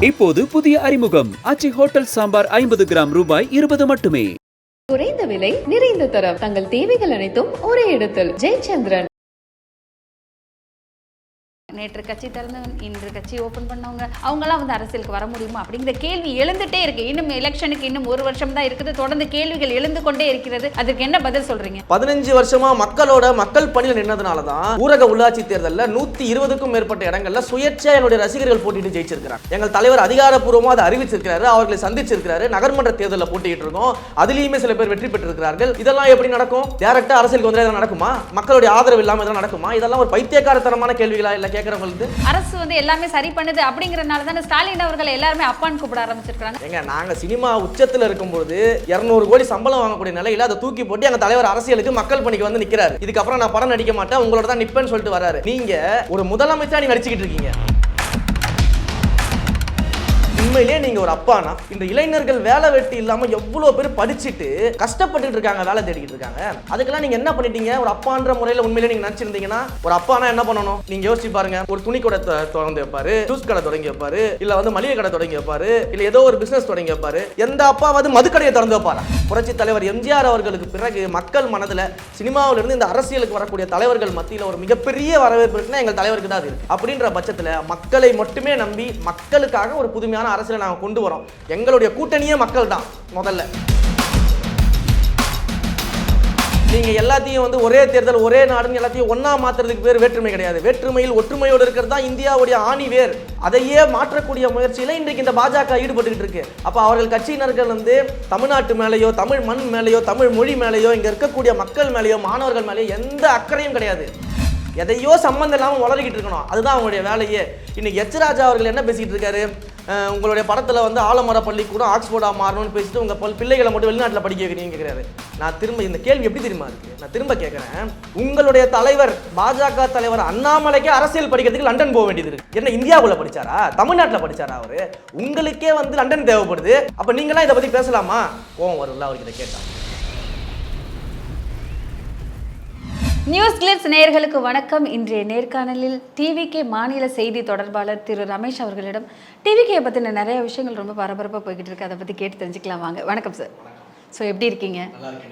இப்போது புதிய அறிமுகம். ஆச்சி ஹோட்டல் சாம்பார் ஐம்பது கிராம் ரூபாய் இருபது மட்டுமே. குறைந்த விலை நிறைந்த தரம். தங்கள் தேவைகள் அனைத்தும் ஒரே இடத்தில். ஜெயச்சந்திரன். நேற்று கட்சி திறந்தவன் இன்று கட்சி ஓப்பன் பண்ணவங்க அவங்கெல்லாம் வந்து அரசியலுக்கு வர முடியுமா? அப்படிங்கிற கேள்வி எழுந்துட்டே இருக்கு. இன்னும் எலெக்ஷனுக்கு இன்னும் ஒரு வருஷம் தான் இருக்குது. தொடர்ந்து கேள்விகள் எழுந்து கொண்டே இருக்கிறது. அதுக்கு என்ன பதில் சொல்றீங்க? பதினஞ்சு வருஷமா மக்களோட மக்கள் பணியில் நின்னதுனால தான் ஊரக உள்ளாட்சி தேர்தலில் நூத்தி இருபதுக்கும் மேற்பட்ட இடங்கள்ல சுயேட்சையா என்னுடைய ரசிகர்கள் போட்டிட்டு ஜெயிச்சிருக்கிறாங்க. எங்கள் தலைவர் அதிகாரப்பூர்வமா அதை அறிவிச்சிருக்கிறாரு அவர்களை சந்திச்சிருக்கிறாரு நகர்மன்ற தேர்தலில் போட்டிட்டு இருக்கோம். அதுலயுமே சில பேர் வெற்றி பெற்றிருக்கிறார்கள். இதெல்லாம் எப்படி நடக்கும்? டேரக்டா அரசியலுக்கு வந்து நடக்குமா? மக்களுடைய ஆதரவு இல்லாம இதெல்லாம் நடக்குமா? இதெல்லாம் ஒரு பைத்தியக்காரத்தனமான கேள்விகளா இல்லை கேட்கறவங்களுக்கு அரசு வந்து எல்லாமே சரி பண்ணுது அப்படிங்கறனால தானே ஸ்டாலின் அவர்கள் எல்லாருமே அப்பான்னு கூப்பிட ஆரம்பிச்சிருக்காங்க ஏங்க நாங்க சினிமா உச்சத்துல இருக்கும்போது 200 கோடி சம்பளம் வாங்கக்கூடிய நிலையில அதை தூக்கி போட்டு எங்க தலைவர் அரசியலுக்கு மக்கள் பணிக்கு வந்து நிக்கிறாரு. இதுக்கப்புறம் நான் படம் நடிக்க மாட்டேன் உங்களோட தான் நிப்பேன்னு சொல்லிட்டு வராரு. நீங்க ஒரு முதலமைச்சரா நீங்க நடிச்சுக்கிட்டு இருக்கீங்க. உண்மையிலேயே நீங்க ஒரு அப்பானா இந்த இளைஞர்கள் வேலை வெட்டி இல்லாம எவ்வளவு பேர் படிச்சுட்டு கஷ்டப்பட்டுட்டு இருக்காங்க வேலை தேடிக்கிட்டு இருக்காங்க. அதுக்கெல்லாம் நீங்க என்ன பண்ணிட்டீங்க? ஒரு அப்பான்ற முறையில உண்மையிலேயே நீங்க நினைச்சிருந்தீங்கன்னா ஒரு அப்பானா என்ன பண்ணணும்? நீங்க யோசிச்சு பாருங்க. ஒரு துணி கடை திறந்து வைப்பாரு ஜூஸ் கடை தொடங்கி வைப்பாரு இல்ல வந்து மளிகை கடை தொடங்கி வைப்பாரு இல்ல ஏதோ ஒரு பிசினஸ் தொடங்கி வைப்பாரு. எந்த அப்பாவது மதுக்கடையை திறந்து வைப்பாரா? புரட்சி தலைவர் எம்ஜிஆர் அவர்களுக்கு பிறகு மக்கள் மனதுல சினிமாவில இருந்து இந்த அரசியலுக்கு வரக்கூடிய தலைவர்கள் மத்தியில ஒரு மிகப்பெரிய வரவேற்பு இருக்குன்னா எங்கள் தலைவருக்கு தான் அது இருக்கு. அப்படின்ற பட்சத்துல மக்களை மட்டுமே நம்பி மக்களுக்காக ஒரு புதுமையான அரசியலை நாங்கள் கொண்டு வரோம். எங்களுடைய கூட்டணியே மக்கள் தான் முதல்ல. நீங்கள் எல்லாத்தையும் வந்து ஒரே தேர்தல் ஒரே நாடுன்னு எல்லாத்தையும் ஒன்றா மாற்றுறதுக்கு பேர் வேற்றுமை கிடையாது. வேற்றுமையில் ஒற்றுமையோடு இருக்கிறது தான் இந்தியாவுடைய ஆணி வேர். அதையே மாற்றக்கூடிய முயற்சியில் இன்றைக்கு இந்த பாஜக ஈடுபட்டுக்கிட்டு இருக்கு. அப்போ அவர்கள் கட்சியினர்கள் வந்து தமிழ்நாட்டு மேலேயோ தமிழ் மண் மேலேயோ தமிழ் மொழி மேலேயோ இங்கே இருக்கக்கூடிய மக்கள் மேலேயோ மாணவர்கள் மேலேயோ எந்த அக்கறையும் கிடையாது. எதையோ சம்மந்தம் இல்லாமல் வளர்கிட்டு இருக்கணும். அதுதான் அவங்களுடைய வேலையே. இன்னைக்கு எச் ராஜா அவர்கள் என்ன பேசிக்கிட்டு இருக்காரு? உங்களுடைய படத்தில் வந்து ஆலமர பள்ளிக்கூடம் ஆக்ஸ்போர்டாக மாறணும்னு பேசிட்டு உங்கள் பல் பிள்ளைகளை மட்டும் வெளிநாட்டில் படிக்க வைக்கிறீங்க கேட்குறாரு நான் திரும்ப இந்த கேள்வி எப்படி தெரியுமா இருக்குது நான் திரும்ப கேட்குறேன் உங்களுடைய தலைவர் பாஜக தலைவர் அண்ணாமலைக்கே அரசியல் படிக்கிறதுக்கு லண்டன் போக வேண்டியது இருக்குது என்ன இந்தியாவில் படிச்சாரா? தமிழ்நாட்டில் படிச்சாரா அவர்? உங்களுக்கே வந்து லண்டன் தேவைப்படுது. அப்போ நீங்களாம் இதை பற்றி பேசலாமா? கோவம் வரும்ல அவர்கிட்ட கேட்டா. நியூஸ் கிளிப்ஸ் நேயர்களுக்கு வணக்கம். இன்றைய நேர்காணலில் டிவிகே மாநில செய்தி தொடர்பாளர் திரு ரமேஷ் அவர்களிடம் டிவிகே பற்றின நிறைய விஷயங்கள் ரொம்ப பரபரப்பாக போய்கிட்டு இருக்கு. அதை பற்றி கேட்டு தெரிஞ்சுக்கலாம். வாங்க. வணக்கம் சார் ஸோ எப்படி இருக்கீங்க?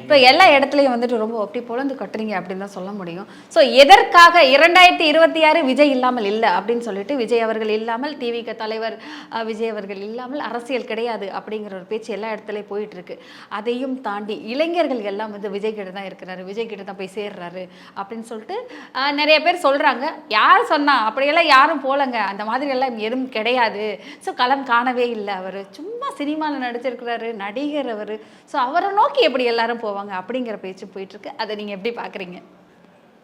இப்போ எல்லா இடத்துலையும் வந்துட்டு ரொம்ப அப்படி பொழந்து கட்டுறீங்க அப்படின்னு தான் சொல்ல முடியும். ஸோ எதற்காக இரண்டாயிரத்தி இருபத்தி ஆறு விஜய் இல்லாமல் இல்லை அப்படின்னு சொல்லிட்டு விஜய் அவர்கள் இல்லாமல் டிவிக்கு தலைவர் விஜய் அவர்கள் இல்லாமல் அரசியல் கிடையாது அப்படிங்கிற ஒரு பேச்சு எல்லா இடத்துலையும் போயிட்டு இருக்கு அதையும் தாண்டி இளைஞர்கள் எல்லாம் வந்து விஜய் கிட்ட தான் இருக்கிறாரு. விஜய் கிட்ட தான் போய் சேர்றாரு அப்படின்னு சொல்லிட்டு நிறைய பேர் சொல்றாங்க. யார் சொன்னா? அப்படியெல்லாம் யாரும் போலங்க. அந்த மாதிரி எல்லாம் எதுவும் கிடையாது. ஸோ களம் காணவே இல்லை அவர். சும்மா சினிமாவில் நடிச்சிருக்கிறாரு நடிகர் அவர். ஸோ அவரை நோக்கி எப்படி எல்லாரும் போவாங்க அப்படிங்கிற பேச்சு போயிட்டு இருக்கு. அதை நீங்க எப்படி பாக்குறீங்க?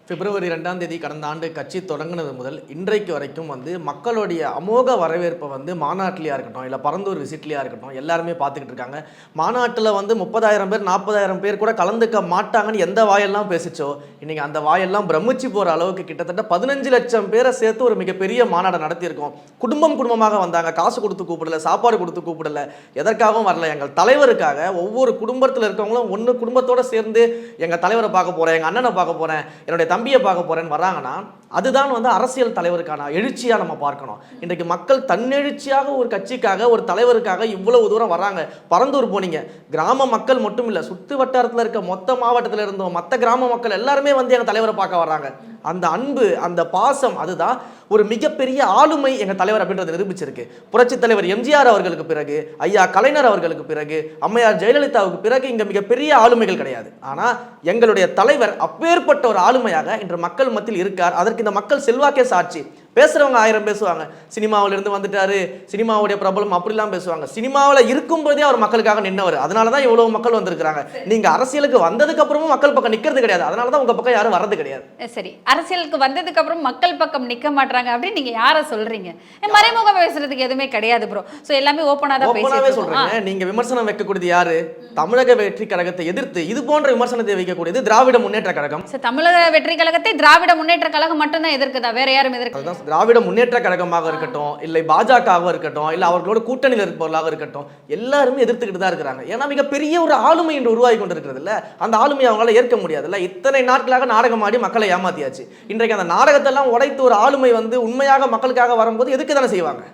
பிப்ரவரி ரெண்டாம் தேதி கடந்த ஆண்டு கட்சி தொடங்கினது முதல் இன்றைக்கு வரைக்கும் வந்து மக்களுடைய அமோக வரவேற்பை வந்து மாநாட்டிலையா இருக்கட்டும் இல்லை பரந்தூர் விசிட்லையாக இருக்கட்டும் எல்லாருமே பார்த்துக்கிட்டு இருக்காங்க. மாநாட்டில் வந்து முப்பதாயிரம் பேர் நாற்பதாயிரம் பேர் கூட கலந்துக்க மாட்டாங்கன்னு எந்த வாயெல்லாம் பேசிச்சோ இன்றைக்கி அந்த வாயெல்லாம் பிரமிச்சு போகிற அளவுக்கு கிட்டத்தட்ட பதினஞ்சு லட்சம் பேரை சேர்த்து ஒரு மிகப்பெரிய மாநாடை நடத்தியிருக்கோம். குடும்பம் குடும்பமாக வந்தாங்க. காசு கொடுத்து கூப்பிடல சாப்பாடு கொடுத்து கூப்பிடல எதற்காகவும் வரல. எங்கள் தலைவருக்காக ஒவ்வொரு குடும்பத்தில் இருக்கவங்களும் ஒன்று குடும்பத்தோடு சேர்ந்து எங்கள் தலைவரை பார்க்க போகிறேன் எங்கள் அண்ணனை பார்க்க போகிறேன் என்னுடைய தம்பியை பார்க்க போகிறேன்னு வராங்கன்னா அதுதான் வந்து அரசியல் தலைவருக்கான எழுச்சியாக நம்ம பார்க்கணும். இன்றைக்கு மக்கள் தன்னெழுச்சியாக ஒரு கட்சிக்காக ஒரு தலைவருக்காக இவ்வளவு தூரம் வர்றாங்க. பரந்தூர் போனீங்க. கிராம மக்கள் மட்டும் இல்லை சுற்று வட்டாரத்தில் இருக்க மொத்த மாவட்டத்தில் இருந்தோம் மற்ற கிராம மக்கள் எல்லாருமே வந்து எங்கள் தலைவரை பார்க்க வர்றாங்க. அந்த அன்பு அந்த பாசம் அதுதான் ஒரு மிகப்பெரிய ஆளுமை எங்கள் தலைவர் அப்படின்றத நிரூபிச்சிருக்கு. புரட்சி தலைவர் எம்ஜிஆர் அவர்களுக்கு பிறகு ஐயா கலைஞர் அவர்களுக்கு பிறகு அம்மையார் ஜெயலலிதாவுக்கு பிறகு இங்கே மிகப்பெரிய ஆளுமைகள் கிடையாது. ஆனால் எங்களுடைய தலைவர் அப்பேற்பட்ட ஒரு ஆளுமையாக இன்று மக்கள் மத்தியில் இருக்கார். அதற்கு இந்த மக்கள் செல்வாக்கே சாட்சி. பேசுறவங்க ஆயிரம் பேசுவாங்க. சினிமாவுல இருந்து வந்துட்டாரு சினிமாவுடைய பிரபலம் அப்படிலாம் பேசுவாங்க. சினிமாவில் இருக்கும்போதே அவர் மக்களுக்காக நின்னவர் அதனால தான் இவ்வளவு மக்கள் வந்திருக்கிறாங்க. நீங்க அரசியலுக்கு வந்ததுக்கு அப்புறமும் மக்கள் பக்கம் நிக்கிறது கிடையாது. அதனால தான் உங்க பக்கம் யாரும் வர்றது கிடையாது. சரி. அரசியலுக்கு வந்ததுக்கு அப்புறம் மக்கள் பக்கம் நிக்க மாட்டாங்க அப்படின்னு நீங்க யாரை சொல்றீங்க? அஹ் மறைமுகம் பேசுறதுக்கு எதுவுமே கிடையாது ப்ரோ ஸோ எல்லாமே ஓப்பனா தான் ஓப்பனாவே பேசிட்டு சொல்றேங்க. இருக்கோம். நீங்க விமர்சனம் வைக்கக்கூடியது யாரு? தமிழக வெற்றி கழகத்தை எதிர்த்து இது போன்ற விமர்சனத்தை வைக்கக்கூடியது திராவிட முன்னேற்ற கழகம். தமிழக வெற்றி கழகத்தை திராவிட முன்னேற்ற கழகம் மட்டும்தான் எதிர்க்குதா? வேற யாரும் எதிர்க்க திராவிட முன்னேற்ற கழகமாக இருக்கட்டும் இல்லை பாஜகவாக இருக்கட்டும் இல்லை அவர்களோட கூட்டணியில் இருப்பவர்களாக இருக்கட்டும் எல்லாருமே எதிர்த்துக்கிட்டு தான் இருக்கிறாங்க. ஏன்னா மிகப்பெரிய ஒரு ஆளுமை என்று உருவாகி கொண்டிருக்கிறது இல்ல அந்த ஆளுமையை அவங்களால ஏற்க முடியாதுல்ல. இத்தனை நாட்களாக நாடகம் ஆடி மக்களை ஏமாத்தியாச்சு. இன்றைக்கு அந்த நாடகத்தெல்லாம் உடைத்து ஒரு ஆளுமை வந்து உண்மையாக மக்களுக்காக வரும்போது எதுக்கு தானே செய்வாங்க?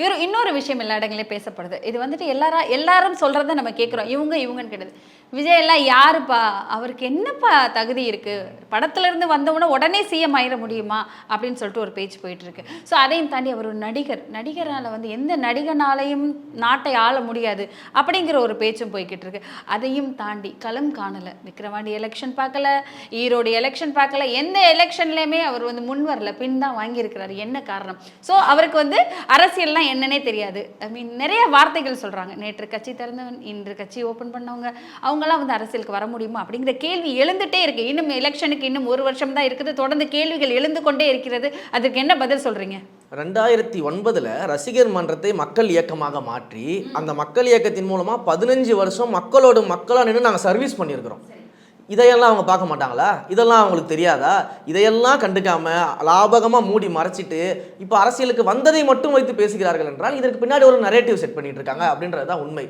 இவர் இன்னொரு விஷயம் எல்லா இடங்களையும் பேசப்படுது. இது வந்துட்டு எல்லாரா எல்லாரும் சொல்கிறத நம்ம கேட்குறோம் இவங்க இவங்கன்னு கிடையாது விஜய் எல்லாம் யாருப்பா? அவருக்கு என்னப்பா தகுதி இருக்குது படத்துலேருந்து வந்தவுடனே உடனே சிஎம் ஆயிட முடியுமா? அப்படின்னு சொல்லிட்டு ஒரு பேச்சு போயிட்டுருக்கு ஸோ அதையும் தாண்டி அவர் ஒரு நடிகர். நடிகரால் வந்து எந்த நடிகனாலையும் நாட்டை ஆள முடியாது அப்படிங்கிற ஒரு பேச்சும் போய்கிட்டு இருக்கு. அதையும் தாண்டி களம் காணலை. விக்ரவாண்டி எலெக்ஷன் பார்க்கல. ஈரோடு எலெக்ஷன் பார்க்கல. எந்த எலெக்ஷன்லேயுமே அவர் வந்து முன் வரல பின் தான் வாங்கியிருக்கிறாரு. என்ன காரணம்? ஸோ அவருக்கு வந்து அரசியல் அரசியல்லாம் என்னன்னே தெரியாது. ஐ மீன் நிறைய வார்த்தைகள் சொல்றாங்க. நேற்று கட்சி திறந்தவன் இன்று கட்சி ஓபன் பண்ணவங்க அவங்களாம் வந்து அரசியலுக்கு வர முடியுமா? அப்படிங்கிற கேள்வி எழுந்துட்டே இருக்கு. இன்னும் எலெக்ஷனுக்கு இன்னும் ஒரு வருஷம் தான் இருக்குது. தொடர்ந்து கேள்விகள் எழுந்து கொண்டே இருக்கிறது. அதுக்கு என்ன பதில் சொல்றீங்க? ரெண்டாயிரத்தி ஒன்பதுல ரசிகர் மன்றத்தை மக்கள் இயக்கமாக மாற்றி அந்த மக்கள் இயக்கத்தின் மூலமா பதினஞ்சு வருஷம் மக்களோட மக்களா நின்று நாங்கள் சர்வீஸ் பண்ணியிருக்கிறோம். இதையெல்லாம் அவங்க பார்க்க மாட்டாங்களா? இதெல்லாம் அவங்களுக்கு தெரியாதா? இதையெல்லாம் கண்டுக்காம லாபகமாக மூடி மறைச்சிட்டு இப்போ அரசியலுக்கு வந்ததை மட்டும் வைத்து பேசுகிறார்கள் என்றால் இதற்கு பின்னாடி ஒரு நரேட்டிவ் செட் பண்ணிட்டு இருக்காங்க அப்படின்றது தான் உண்மை.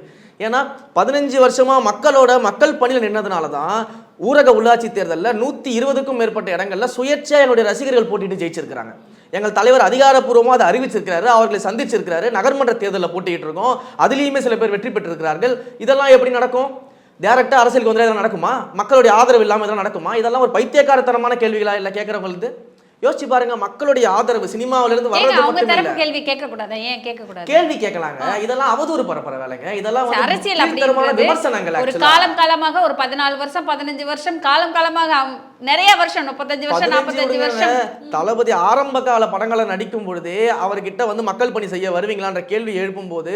ஏன்னா பதினஞ்சு வருஷமாக மக்களோட மக்கள் பணியில் நின்னதுனால தான் ஊரக உள்ளாட்சி தேர்தலில் நூற்றி இருபதுக்கும் மேற்பட்ட இடங்களில் சுயேட்சையாக என்னுடைய ரசிகர்கள் போட்டிட்டு ஜெயிச்சிருக்கிறாங்க. எங்கள் தலைவர் அதிகாரப்பூர்வமாக அதை அறிவிச்சிருக்கிறாரு அவர்களை சந்திச்சிருக்கிறாரு நகர்மன்ற தேர்தலில் போட்டிக்கிட்டு இருக்கோம் அதுலேயுமே சில பேர் வெற்றி பெற்றிருக்கிறார்கள். இதெல்லாம் எப்படி நடக்கும்? டேரெக்டாக அரசியலுக்கு வந்து இதெல்லாம் நடக்குமா? மக்களுடைய ஆதரவு இல்லாமல் இதெல்லாம் நடக்குமா? இதெல்லாம் ஒரு பைத்தியக்காரத்தனமான கேள்விகளா இல்லை கேட்குறவங்களுக்கு யோசிச்சு பாருங்க மக்களுடைய ஆதரவு சினிமாவில இருந்து வர்றது கேள்வி கேட்க கூடாதா ஏன் கேட்க கூடாது கேள்வி கேட்கலாங்க. இதெல்லாம் அவதூறு பரப்புற வேலைங்க இதெல்லாம் அரசியல் விமர்சனங்கள் ஒரு. காலம் காலமாக ஒரு பதினாலு வருஷம் பதினஞ்சு வருஷம் காலம் காலமாக நிறைய வருஷம் முப்பத்தஞ்சு வருஷம் நாற்பத்தஞ்சு. வருஷம். தளபதி ஆரம்ப கால படங்களை நடிக்கும் பொழுதே அவர்கிட்ட வந்து மக்கள் பணி செய்ய வருவீங்களான்ற கேள்வி எழுப்பும் போது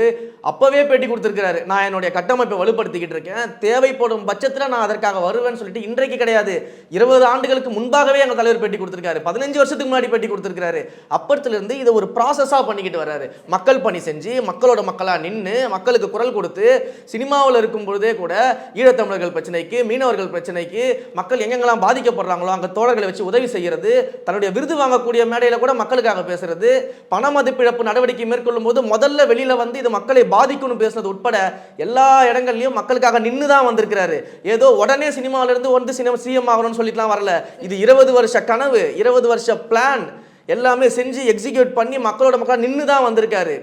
அப்பவே பேட்டி கொடுத்திருக்கிறாரு. நான் என்னுடைய கட்டமைப்பை வலுப்படுத்திக்கிட்டு இருக்கேன். தேவைப்படும் பட்சத்துல நான் அதற்காக வருவேன்னு சொல்லிட்டு இன்றைக்கு கிடையாது. இருபது ஆண்டுகளுக்கு முன்பாகவே எங்க தலைவர் பேட்டி கொடுத்திருக்காரு. பதினஞ்சு வருஷத்துக்கு முன்னாடி பேட்டி கொடுத்துருக்காரு அப்பத்துல இருந்து இதை ஒரு ப்ராசஸாக பண்ணிக்கிட்டு வர்றாரு. மக்கள் பணி செஞ்சு மக்களோட மக்களாக நின்று மக்களுக்கு குரல் கொடுத்து சினிமாவில் இருக்கும் பொழுதே கூட ஈழத்தமிழர்கள் பிரச்சனைக்கு மீனவர்கள் பிரச்சனைக்கு மக்கள் எங்கெங்கெல்லாம் பாதிக்கப்படுறாங்களோ அங்கே தோழர்களை வச்சு உதவி செய்யறது தன்னுடைய விருது வாங்கக்கூடிய மேடையில் கூட மக்களுக்காக பேசுறது பண மதிப்பிழப்பு நடவடிக்கை மேற்கொள்ளும் போது முதல்ல வெளியில வந்து இது மக்களை பாதிக்கும்னு பேசுனது உட்பட எல்லா இடங்கள்லையும் மக்களுக்காக நின்று தான் வந்திருக்கிறாரு. ஏதோ உடனே சினிமாவில இருந்து வந்து சினிமா சிஎம் ஆகணும்னு சொல்லிட்டுலாம் வரல. இது இருபது வருஷ கனவு இருபது வருஷ பிளான் எல்லாமே செஞ்சு எக்ஸிக்யூட் பண்ணி மக்களோட மக்கள் நின்று தான் வந்திருக்காரு.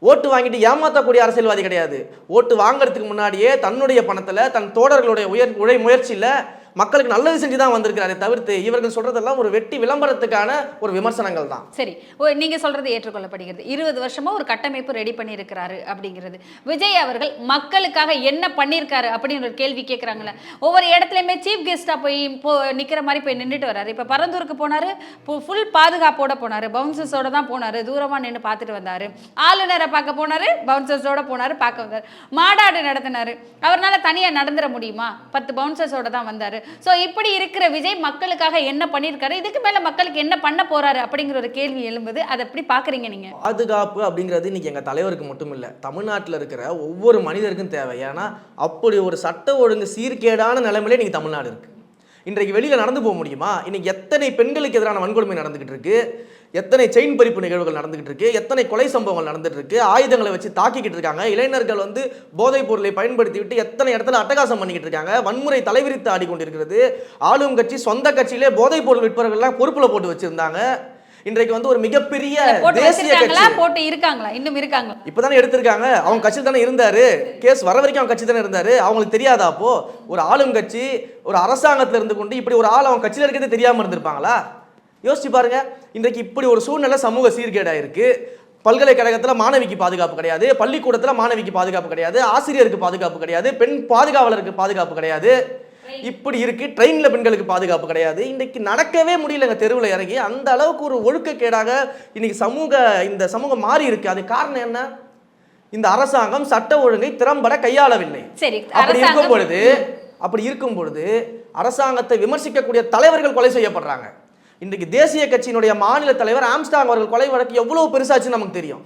ஓட்டு வாங்கிட்டு ஏமாற்றக்கூடிய அரசியல்வாதி கிடையாது. ஓட்டு வாங்குறதுக்கு முன்னாடியே தன்னுடைய பணத்தில் தன் தோழர்களுடைய உயர் உழை முயற்சியில் மக்களுக்கு நல்லது செஞ்சு தான் வந்திருக்கிறாரே தவிர்த்து இவர்கள் சொல்றதெல்லாம் ஒரு வெட்டி விளம்பரத்துக்கான ஒரு விமர்சனங்கள் தான். சரி ஓ, நீங்க சொல்றது ஏற்றுக்கொள்ளப்படுகிறது. இருபது வருஷமா ஒரு கட்டமைப்பு ரெடி பண்ணியிருக்கிறாரு அப்படிங்கிறது. விஜய் அவர்கள் மக்களுக்காக என்ன பண்ணியிருக்காரு அப்படின்னு ஒரு கேள்வி கேட்குறாங்களே ஒவ்வொரு இடத்துலையுமே சீஃப் கெஸ்டா போய் போ நிக்கிற மாதிரி போய் நின்றுட்டு வராரு இப்ப பரந்தூருக்கு போனாரு ஃபுல் பாதுகாப்போட போனாரு. பவுன்சர்ஸோட தான் போனாரு. தூரமா நின்று பார்த்துட்டு வந்தாரு. ஆளுநரை பார்க்க போனாரு பவுன்சர்ஸோட போனாரு பார்க்க வந்தாரு. மாடாடு நடத்தினாரு. அவர்னால தனியா நடந்துட முடியுமா? பத்து பவுன்சர்ஸோட தான் வந்தாரு. ஸோ இப்படி இருக்கிற விஜய் மக்களுக்காக என்ன பண்ணியிருக்காரு இதுக்கு மேலே மக்களுக்கு என்ன பண்ண போறாரு அப்படிங்கிற ஒரு கேள்வி எழும்புது. அதை எப்படி பாக்குறீங்க நீங்க? பாதுகாப்பு அப்படிங்கிறது இன்னைக்கு எங்க தலைவருக்கு மட்டும் இல்லை தமிழ்நாட்டில் இருக்கிற ஒவ்வொரு மனிதருக்கும் தேவை. ஏன்னா அப்படி ஒரு சட்ட ஒழுங்கு சீர்கேடான நிலைமையிலே இன்னைக்கு தமிழ்நாடு இருக்கு. இன்றைக்கு வெளியில் நடந்து போக முடியுமா? இன்னைக்கு எத்தனை பெண்களுக்கு எதிரான வன்கொடுமை நடந்துகிட்டு இருக்கு? எத்தனை செயின் பறிப்பு நிகழ்வுகள் நடந்துகிட்டு இருக்கு? எத்தனை கொலை சம்பவங்கள் நடந்துட்டு இருக்கு? ஆயுதங்களை வச்சு தாக்கிக்கிட்டு இருக்காங்க. இளைஞர்கள் வந்து போதைப் பொருளை பயன்படுத்தி விட்டு எத்தனை இடத்துல அட்டகாசம் பண்ணிக்கிட்டு இருக்காங்க? வன்முறை தலைவிரித்து ஆடிக்கொண்டிருக்கிறது. ஆளும் கட்சி சொந்த கட்சியிலே போதைப் பொருள் விற்பவர்கள்லாம் பொறுப்பில் போட்டு வச்சிருந்தாங்க. இன்றைக்கு வந்து ஒரு மிகப்பெரிய தேசிய கட்சி. போட்டு இருக்காங்களா? இன்னும் இருக்காங்களா? இப்பதானே எடுத்திருக்காங்க. அவங்க கட்சியில் தானே இருந்தாரு. கேஸ் வர வரைக்கும் அவங்க கட்சி தானே இருந்தாரு. அவங்களுக்கு தெரியாதா அப்போ? ஒரு ஆளும் கட்சி ஒரு அரசாங்கத்துல இருந்து கொண்டு இப்படி ஒரு ஆள் அவங்க கட்சியில இருக்கிறதே தெரியாம இருந்திருப்பாங்களா? யோசிச்சு பாருங்க. இன்றைக்கு இப்படி ஒரு சூழ்நிலை சமூக சீர்கேடா இருக்கு பல்கலைக்கழகத்தில் மாணவிக்கு பாதுகாப்பு கிடையாது. பள்ளிக்கூடத்தில் மாணவிக்கு பாதுகாப்பு கிடையாது. ஆசிரியருக்கு பாதுகாப்பு கிடையாது. பெண் பாதுகாவலருக்கு பாதுகாப்பு கிடையாது. இப்படி இருக்கு. ட்ரெயின்ல பெண்களுக்கு பாதுகாப்பு கிடையாது. இன்னைக்கு நடக்கவே முடியலங்க. தெருவில் இறங்கி அந்த அளவுக்கு ஒரு ஒழுக்கக்கேடாக இன்னைக்கு சமூக இந்த சமூகம் மாறி இருக்கு. அது காரணம் என்ன? இந்த அரசாங்கம் சட்ட ஒழுங்கை திறம்பட கையாளவில்லை. அப்படி இருக்கும் பொழுது அப்படி இருக்கும் பொழுது அரசாங்கத்தை விமர்சிக்கக்கூடிய தலைவர்கள் கொலை செய்யப்படுறாங்க. இன்றைக்கு தேசிய கட்சியினுடைய மாநில தலைவர் ஆம்ஸ்டாங் அவர்கள் கொலை வழக்கு எவ்வளவு பெருசாச்சுன்னு நமக்கு தெரியும்.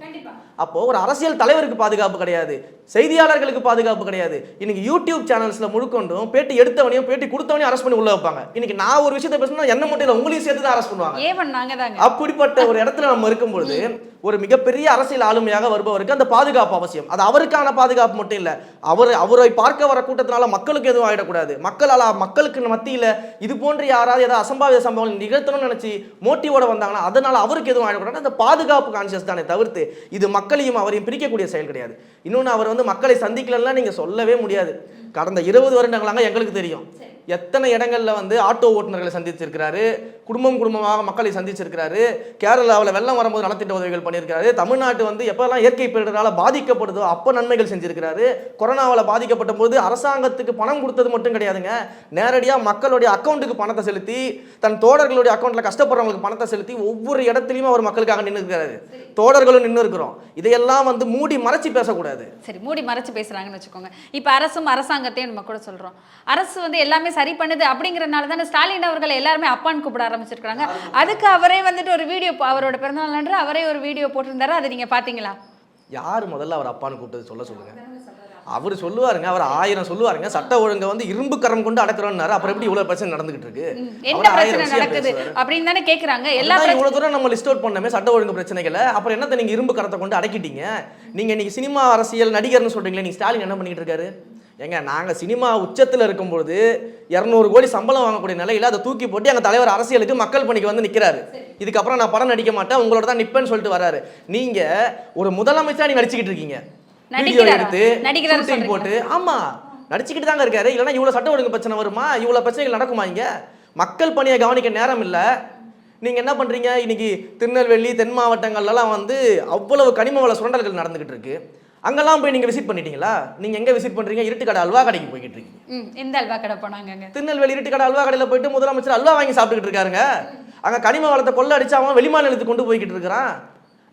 அப்போ ஒரு அரசியல் தலைவருக்கு பாதுகாப்பு கிடையாது. செய்தியாளர்களுக்கு பாதுகாப்பு கிடையாது. இன்னைக்கு யூடியூப் சேனல்ஸ்ல முழுக்கொண்டும் பேட்டி எடுத்தவனையும் பேட்டி கொடுத்தவனையும் அரெஸ்ட் பண்ணி உள்ள வைப்பாங்க. இன்னைக்கு நான் ஒரு விஷயத்தை பேசினா என்ன மட்டும் இல்லை உங்களையும் சேர்த்து தான் அரெஸ்ட் பண்ணுவாங்க. அப்படிப்பட்ட ஒரு இடத்துல நம்ம இருக்கும்பொழுது ஒரு மிகப்பெரிய அரசியல் ஆளுமையாக வருபவருக்கு அந்த பாதுகாப்பு அவசியம். அது அவருக்கான பாதுகாப்பு மட்டும் இல்ல. அவர் அவரை பார்க்க வர கூட்டத்தினால மக்களுக்கு எதுவும் ஆயிடக்கூடாது. மக்களால மக்களுக்கு மத்தியில இது போன்ற யாராவது ஏதாவது அசம்பாவித சம்பவங்கள் நிகழ்த்தணும்னு நினைச்சு மோட்டிவோட வந்தாங்கன்னா அதனால அவருக்கு எதுவும் ஆயிடக்கூடாது அந்த பாதுகாப்பு கான்சியஸ் தானே தவிர்த்து இது மக்கள் மக்களையும் அவரையும் பிரிக்கக்கூடிய செயல் கிடையாது. இன்னொன்று அவர் வந்து மக்களை சந்திக்கலன்னா நீங்கள் சொல்லவே முடியாது. கடந்த இருபது வருடங்களாக எங்களுக்கு தெரியும். எத்தனை இடங்களில் வந்து ஆட்டோ ஓட்டுநர்களை சந்திச்சிருக்கிறாரு? குடும்பம் குடும்பமாக மக்களை சந்திச்சிருக்கிறாரு. கேரளாவில் வெள்ளம் வரும்போது நலத்திட்ட உதவிகள் பண்ணியிருக்காரு தமிழ்நாட்டு வந்து எப்போல்லாம் இயற்கை பேரிடரால் பாதிக்கப்படுதோ அப்போ நன்மைகள் செஞ்சிருக்கிறாரு. கொரோனாவில் பாதிக்கப்பட்ட போது அரசாங்கத்துக்கு பணம் கொடுத்தது மட்டும் கிடையாதுங்க. நேரடியாக மக்களுடைய அக்கௌண்ட்டுக்கு பணத்தை செலுத்தி தன் தோழர்களுடைய அக்கௌண்ட்டில் கஷ்டப்படுறவங்களுக்கு பணத்தை செலுத்தி ஒவ்வொரு இடத்துலையும் அவர் மக்களுக்காக நின்று இருக்கிறாரு தோழர்களும் நின்று இருக்கிறோம் இதையெல்லாம் வந்து மூடி மறைச்சி பேசக்கூடாது. சரி மூடி மறைச்சு பேசுகிறாங்கன்னு வச்சுக்கோங்க. இப்போ அரசும் அரசாங்கத்தையும் நம்ம கூட சொல்கிறோம் அரசு வந்து எல்லாமே சரி பண்ணுது அப்படிங்கறனால தானே ஸ்டாலின் அவர்களை எல்லாருமே அப்பான்னு கூப்பிட ஆரம்பிச்சிருக்காங்க. அதுக்கு அவரே வந்துட்டு ஒரு வீடியோ அவரோட பிறந்தநாள் அவரே ஒரு வீடியோ போட்டிருந்தாரு? அதை நீங்க பாத்தீங்களா? யார் முதல்ல அவர் அப்பான்னு கூப்பிட்டது சொல்ல சொல்லுங்க. அவர் சொல்லுவாருங்க அவர் ஆயிரம் சொல்லுவாருங்க. சட்ட ஒழுங்கை வந்து இரும்பு கரம் கொண்டு அடக்குறோம்னாரு அப்புறம் எப்படி இவ்வளவு பிரச்சனை நடந்துகிட்டு இருக்கு? என்ன பிரச்சனை நடக்குது. அப்படின்னு தானே கேக்குறாங்க. எல்லா இவ்வளவு தூரம் நம்ம லிஸ்ட் அவுட் பண்ணமே சட்ட ஒழுங்கு பிரச்சனைகளை. அப்புறம் என்னத்தை நீங்க இரும்பு கரத்தை கொண்டு அடக்கிட்டீங்க? நீங்க இன்னைக்கு சினிமா அரசியல் நடிகர்னு சொல்றீங்களே நீங்க ஸ்டாலின் என்ன பண்ணிட்டு இருக்காரு? ஏங்க நாங்க சினிமா உச்சத்துல இருக்கும்பொழுது இரநூறு கோடி சம்பளம் வாங்கக்கூடிய நிலையில அதை தூக்கி போட்டு எங்க தலைவர் அரசியலுக்கு மக்கள் பணிக்கு வந்து நிக்கிறாரு. இதுக்கப்புறம் நான் படம் நடிக்க மாட்டேன் உங்களோட தான் நிப்பேன்னு சொல்லிட்டு வராரு. நீங்க ஒரு முதலமைச்சரா நீங்க நடிச்சுக்கிட்டு இருக்கீங்க. வீடியோ? எடுத்து போட்டு ஆமா நடிச்சுக்கிட்டு தாங்க இருக்காரு. இல்லைன்னா இவ்வளவு சட்ட ஒழுங்கு பிரச்சனை வருமா? இவ்வளவு பிரச்சனைகள் நடக்குமா இங்க? மக்கள் பணியை கவனிக்க நேரம் இல்ல. நீங்க என்ன பண்றீங்க? இன்னைக்கு திருநெல்வேலி தென் மாவட்டங்கள்லாம் வந்து அவ்வளவு கனிம வள சுரண்டல்கள் நடந்துகிட்டு இருக்கு. அங்கெல்லாம் போய் நீங்க விசிட் பண்ணிட்டீங்களா? நீங்க எங்க விசிட் பண்றீங்க? இருட்டுக்கடை அல்வா கடைக்கு போய்கிட்டு இருக்கீங்க. எந்த அல்வா கடை போனாங்கங்க? திருநெல்வேலி இருட்டுக்கடை அல்வா கடையில போயிட்டு முதலமைச்சர் அல்வா வாங்கி சாப்பிட்டுக்கிட்டு இருக்காருங்க. அங்க கனிம வளத்தை கொள்ள அடிச்சு அவன் வெளிமாநிலத்துக்கு கொண்டு போய்கிட்டு இருக்கிறான்.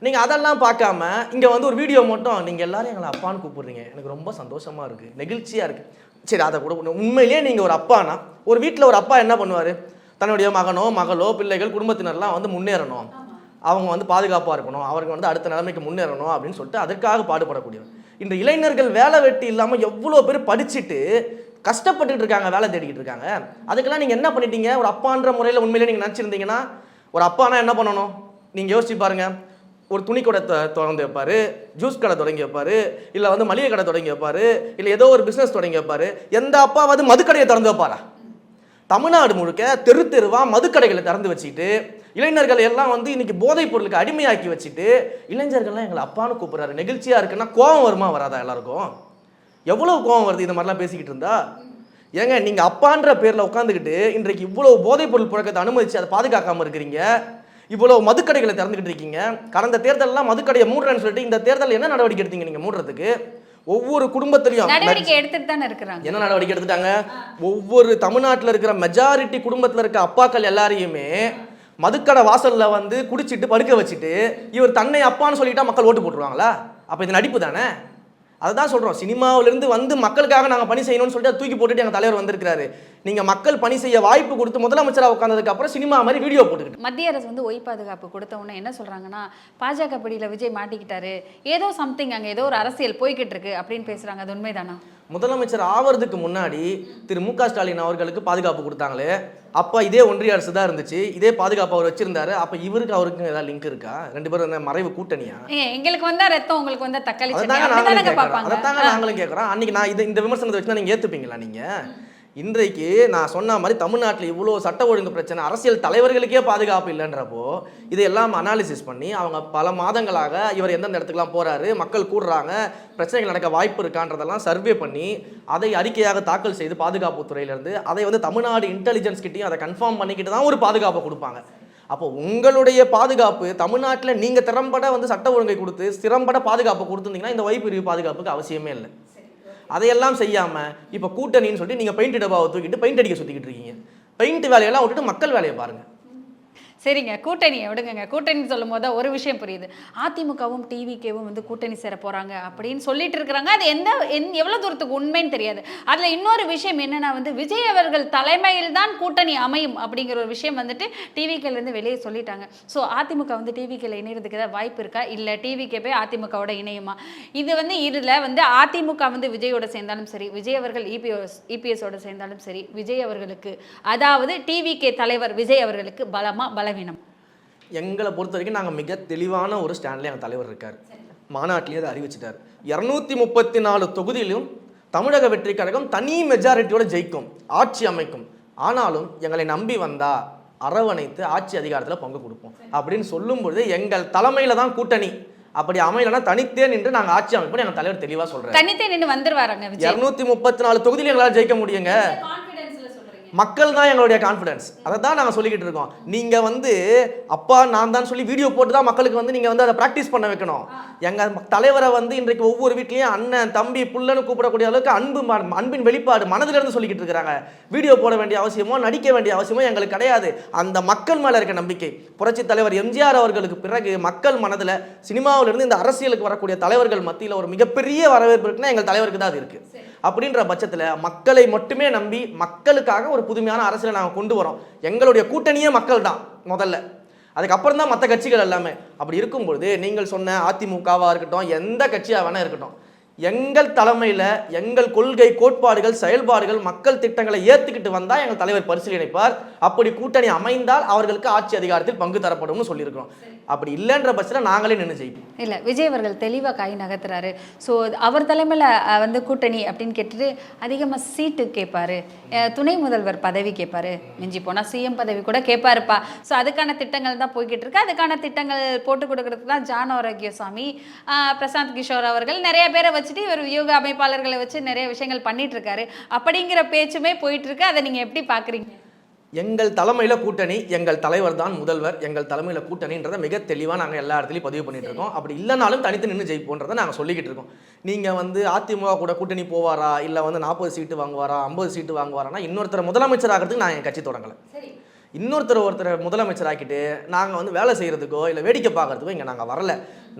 நீங்க அதெல்லாம் பார்க்காம இங்க வந்து ஒரு வீடியோ மட்டும் நீங்க எல்லாரும் எங்களை அப்பான்னு கூப்பிடுறீங்க. எனக்கு ரொம்ப சந்தோஷமா இருக்கு. நெகிழ்ச்சியா இருக்கு. சரி அதை கூட. உண்மையிலேயே நீங்க ஒரு அப்பானா? ஒரு வீட்ல ஒரு அப்பா என்ன பண்ணுவாரு? தன்னுடைய மகனோ மகளோ பிள்ளைகள் குடும்பத்தினர்லாம் வந்து முன்னேறணும். அவங்க வந்து பாதுகாப்பாக இருக்கணும் அவருக்கு வந்து அடுத்த நிலைமைக்கு முன்னேறணும் அப்படின்னு சொல்லிட்டு அதற்காக பாடுபடக்கூடியவர். இந்த இளைஞர்கள் வேலை வெட்டி இல்லாமல் எவ்வளோ பேர் படிச்சுட்டு கஷ்டப்பட்டுட்டு இருக்காங்க வேலை தேடிக்கிட்டு இருக்காங்க. அதுக்கெல்லாம் நீங்கள் என்ன பண்ணிட்டீங்க? ஒரு அப்பான்ற முறையில் உண்மையிலே நீங்கள் நினச்சிருந்தீங்கன்னா ஒரு அப்பானா என்ன பண்ணணும்? நீங்கள் யோசிச்சு பாருங்க. ஒரு துணி கடை திறந்து வைப்பார் ஜூஸ் கடை தொடங்கி வைப்பார் இல்லை வந்து மளிகை கடை தொடங்கி வைப்பார் இல்லை ஏதோ ஒரு பிஸ்னஸ் தொடங்கி வைப்பார். எந்த அப்பாவது மதுக்கடையை திறந்து வைப்பாரா? தமிழ்நாடு முழுக்க தெரு தெருவாக மதுக்கடைகளை திறந்து வச்சுக்கிட்டு இளைஞர்கள் எல்லாம் வந்து இன்னைக்கு போதைப் பொருளுக்கு அடிமையாக்கி வச்சுட்டு இளைஞர்கள்லாம் எங்களை அப்பான்னு கூப்பிடுறாரு. நெகிழ்ச்சியா இருக்குன்னா கோவம் வருமா வராதா எல்லாருக்கும்? எவ்வளவு கோவம் வருது இந்த மாதிரிலாம் பேசிக்கிட்டு இருந்தா? ஏங்க நீங்க அப்பான்ற பேர்ல உட்காந்துக்கிட்டு இன்றைக்கு இவ்வளவு போதைப் பொருள் புழக்கத்தை அனுமதிச்சு அதை பாதுகாக்காம இருக்கிறீங்க. இவ்வளவு மதுக்கடைகளை திறந்துக்கிட்டு இருக்கீங்க. கடந்த தேர்தலெல்லாம் மதுக்கடையை மூடுறேன்னு சொல்லிட்டு இந்த தேர்தல் என்ன நடவடிக்கை எடுத்தீங்க நீங்க மூடுறதுக்கு? ஒவ்வொரு குடும்பத்திலையும் என்ன நடவடிக்கை எடுத்துட்டாங்க? ஒவ்வொரு தமிழ்நாட்டில் இருக்கிற மெஜாரிட்டி குடும்பத்தில் இருக்க அப்பாக்கள் எல்லாரையுமே மதுக்கடை வாசலில் வந்து குடிச்சிட்டு படுக்க வச்சுட்டு இவர் தன்னை அப்பான்னு சொல்லிட்டா மக்கள் ஓட்டு போட்டுருவாங்களா? அப்போ இது நடிப்பு தானே? அதுதான் சொல்கிறோம் சினிமாவிலேருந்து வந்து மக்களுக்காக நாங்கள் பணி செய்யணும்னு சொல்லிட்டு தூக்கி போட்டுட்டு எங்கள் தலைவர் வந்திருக்கிறாரு. நீங்கள் மக்கள் பணி செய்ய வாய்ப்பு கொடுத்து முதலமைச்சராக உட்காந்ததுக்கு அப்புறம் சினிமா மாதிரி வீடியோ போட்டுக்கிட்டு. மத்திய அரசு வந்து ஒய் பாதுகாப்பு கொடுத்த உடனே என்ன சொல்கிறாங்கன்னா பாஜக படியில் விஜய் மாட்டிக்கிட்டாரு. ஏதோ சம்திங் அங்கே ஏதோ ஒரு அரசியல் போய்கிட்டு இருக்கு அப்படின்னு பேசுகிறாங்க அது உண்மைதானா? முதலமைச்சர் ஆவறதுக்கு முன்னாடி திரு மு க ஸ்டாலின் அவர்களுக்கு பாதுகாப்பு கொடுத்தாங்களே அப்ப இதே ஒன்றிய அரசு தான் இருந்துச்சு. இதே பாதுகாப்பு அவர் வச்சிருந்தாரு. அப்ப இவருக்கு அவருக்கு ஏதாவது லிங்க் இருக்கா? ரெண்டு பேரும் என்ன மறைவு கூட்டணியா? எங்களுக்கு வந்தா ரத்தம் உங்களுக்கு வந்தா தக்காளி அதைத்தாங்க நாங்களும் கேட்குறோம் அன்னைக்கு நான் இது இந்த விமர்சனத்தை வச்சு நீங்க ஏத்துப்பீங்களா நீங்க? இன்றைக்கு நான் சொன்ன மாதிரி தமிழ்நாட்டில் இவ்வளோ சட்ட ஒழுங்கு பிரச்சனை அரசியல் தலைவர்களுக்கே பாதுகாப்பு இல்லைன்றப்போ இதையெல்லாம் அனாலிசிஸ் பண்ணி அவங்க பல மாதங்களாக இவர் எந்தெந்த இடத்துக்குலாம் போகிறாரு மக்கள் கூடுறாங்க பிரச்சனைகள் நடக்க வாய்ப்பு இருக்கான்றதெல்லாம் சர்வே பண்ணி அதை அறிக்கையாக தாக்கல் செய்து பாதுகாப்பு துறையிலேருந்து அதை வந்து தமிழ்நாடு இன்டெலிஜென்ஸ் கிட்டையும் அதை கன்ஃபார்ம் பண்ணிக்கிட்டு தான் ஒரு பாதுகாப்பை கொடுப்பாங்க. அப்போ உங்களுடைய பாதுகாப்பு தமிழ்நாட்டில் நீங்கள் திறம்பட வந்து சட்ட ஒழுங்கை கொடுத்து திறம்பட பாதுகாப்பு கொடுத்துருந்தீங்கன்னா இந்த வைப்பிரிவு பாதுகாப்புக்கு அவசியமே இல்லை. அதையெல்லாம் செய்யாமல் இப்போ கூட்டணின்னு சொல்லிட்டு நீங்கள் பெயிண்ட் டப்பாவை தூக்கிட்டு பெயிண்ட் அடிக்க சுற்றிக்கிட்டு இருக்கீங்க. பெயிண்ட் வேலையெல்லாம் விட்டுட்டு மக்கள் வேலையை பாருங்கள் சரிங்க கூட்டணியை விடுங்க கூட்டணி சொல்லும் போது ஒரு விஷயம் புரியுது. அதிமுகவும் டிவிகேவும் வந்து கூட்டணி சேர போகிறாங்க அப்படின்னு சொல்லிட்டு இருக்கிறாங்க. அது எந்த எவ்வளோ தூரத்துக்கு உண்மைன்னு தெரியாது. அதில் இன்னொரு விஷயம் என்னென்னா வந்து விஜய் அவர்கள் தலைமையில் தான் கூட்டணி அமையும் அப்படிங்கிற ஒரு விஷயம் வந்துட்டு டிவிகேலேருந்து வெளியே சொல்லிட்டாங்க. ஸோ அதிமுக வந்து டிவிகேல இணையறதுக்கு ஏதாவது வாய்ப்பு இருக்கா? இல்லை டிவிகே போய் அதிமுகவோட இணையுமா? இது வந்து இதில் வந்து அதிமுக வந்து விஜயோட சேர்ந்தாலும் சரி விஜய் அவர்கள் இபிஎஸ் இபிஎஸோட சேர்ந்தாலும் சரி விஜய் அவர்களுக்கு அதாவது டிவிகே தலைவர் விஜய் அவர்களுக்கு பலமாக பல பலவீனம். எங்களை பொறுத்த வரைக்கும் நாங்கள் மிக தெளிவான ஒரு ஸ்டாண்ட்ல எங்கள் தலைவர் இருக்கார். மாநாட்டிலேயே அதை அறிவிச்சிட்டார். இரநூத்தி முப்பத்தி நாலு தொகுதியிலும் தமிழக வெற்றி கழகம் தனி மெஜாரிட்டியோட ஜெயிக்கும் ஆட்சி அமைக்கும். ஆனாலும் எங்களை நம்பி வந்தா அரவணைத்து ஆட்சி அதிகாரத்தில் பங்கு கொடுப்போம். அப்படின்னு சொல்லும் பொழுது எங்கள் தலைமையில தான் கூட்டணி. அப்படி அமையலன்னா தனித்தே நின்று நாங்க ஆட்சி அமைப்போம் எங்க தலைவர் தெளிவா சொல்றாரு. தனித்தே நின்று வந்துருவாருங்க இருநூத்தி முப்பத்தி நாலு தொகுதியில எங்களால ஜெயிக்க முடியுங்க. மக்கள் தான் எங்களுடைய கான்ஃபிடன்ஸ் அதை தான் நாங்கள் சொல்லிக்கிட்டு இருக்கோம். நீங்கள் வந்து அப்பா நான் தான் சொல்லி வீடியோ போட்டு தான் மக்களுக்கு வந்து நீங்கள் வந்து அதை ப்ராக்டிஸ் பண்ண வைக்கணும். எங்கள் தலைவரை வந்து இன்றைக்கு ஒவ்வொரு வீட்லேயும் அண்ணன் தம்பி புள்ளன்னு கூப்பிடக்கூடிய அளவுக்கு அன்பு ம- அன்பின் வெளிப்பாடு மனதிலிருந்து சொல்லிக்கிட்டு இருக்கிறாங்க. வீடியோ போட வேண்டிய அவசியமோ நடிக்க வேண்டிய அவசியமோ எங்களுக்கு கிடையாது. அந்த மக்கள் மேலே இருக்க நம்பிக்கை. புரட்சி தலைவர் எம்ஜிஆர் அவர்களுக்கு பிறகு மக்கள் மனதில் சினிமாவிலிருந்து இந்த அரசியலுக்கு வரக்கூடிய தலைவர்கள் மத்தியில் ஒரு மிகப்பெரிய வரவேற்பு இருக்குன்னா எங்கள் தலைவருக்கு தான் அது இருக்குது அப்படின்ற பட்சத்தில் மக்களை மட்டுமே நம்பி மக்களுக்காக ஒரு புதுமையான அரசியலை நாங்கள் கொண்டு வரோம். எங்களுடைய கூட்டணியே மக்கள் தான் முதல்ல. அதுக்கப்புறம் தான் மற்ற கட்சிகள் எல்லாமே. அப்படி இருக்கும்பொழுது நீங்கள் சொன்ன அதிமுகவாக இருக்கட்டும் எந்த கட்சியாக வேணா இருக்கட்டும் எங்கள் தலைமையில் எங்கள் கொள்கை கோட்பாடுகள் செயல்பாடுகள் மக்கள் திட்டங்களை ஏற்றுக்கிட்டு வந்தால் எங்கள் தலைவர் பரிசீலனைப்பார். அப்படி கூட்டணி அமைந்தால் அவர்களுக்கு ஆட்சி அதிகாரத்தில் பங்கு தரப்படும்னு சொல்லியிருக்கிறோம். அப்படி இல்லைன்ற பட்சத்தில் நாங்களே நின்று செய்வோம் இல்லை விஜய் அவர்கள் தெளிவாக காய் நகர்த்துறாரு. ஸோ அவர் தலைமையில் வந்து கூட்டணி அப்படின்னு கேட்டுட்டு அதிகமாக சீட்டு கேட்பாரு. துணை முதல்வர் பதவி கேட்பாரு. மிஞ்சி போனால் சிஎம் பதவி கூட கேட்பாருப்பா. ஸோ அதுக்கான திட்டங்கள் தான் போய்கிட்டு இருக்கு. அதுக்கான திட்டங்கள் போட்டு கொடுக்கறதுக்கு தான் ஜான் ஆரோக்கியசாமி பிரசாந்த் கிஷோர் அவர்கள் நிறைய பேரை வச்சு வச்சுட்டு இவர் யோகா அமைப்பாளர்களை வச்சு நிறைய விஷயங்கள் பண்ணிட்டு இருக்காரு அப்படிங்கிற பேச்சுமே போயிட்டு இருக்கு அதை நீங்க எப்படி பாக்குறீங்க? எங்கள் தலைமையில் கூட்டணி எங்கள் தலைவர் தான் முதல்வர் எங்கள் தலைமையில் கூட்டணின்றதை மிக தெளிவாக நாங்கள் எல்லா இடத்துலையும் பதிவு பண்ணிட்டு இருக்கோம் அப்படி இல்லைனாலும் தனித்து நின்று ஜெயிப்போன்றதை நாங்கள் சொல்லிக்கிட்டு இருக்கோம் நீங்கள் வந்து அதிமுக கூட கூட்டணி போவாரா? இல்லை வந்து நாற்பது சீட்டு வாங்குவாரா? ஐம்பது சீட்டு வாங்குவாரானா இன்னொருத்தர் முதலமைச்சர் ஆகிறதுக்கு நான் என் கட்சி தொடங்கலை. இன்னொருத்தர் ஒருத்தர் முதலமைச்சர் ஆக்கிட்டு நாங்கள் வந்து வேலை செய்கிறதுக்கோ இல்லை வேடிக்கை பார்க்கறதுக்கோ இங்கே நாங்கள் வரல.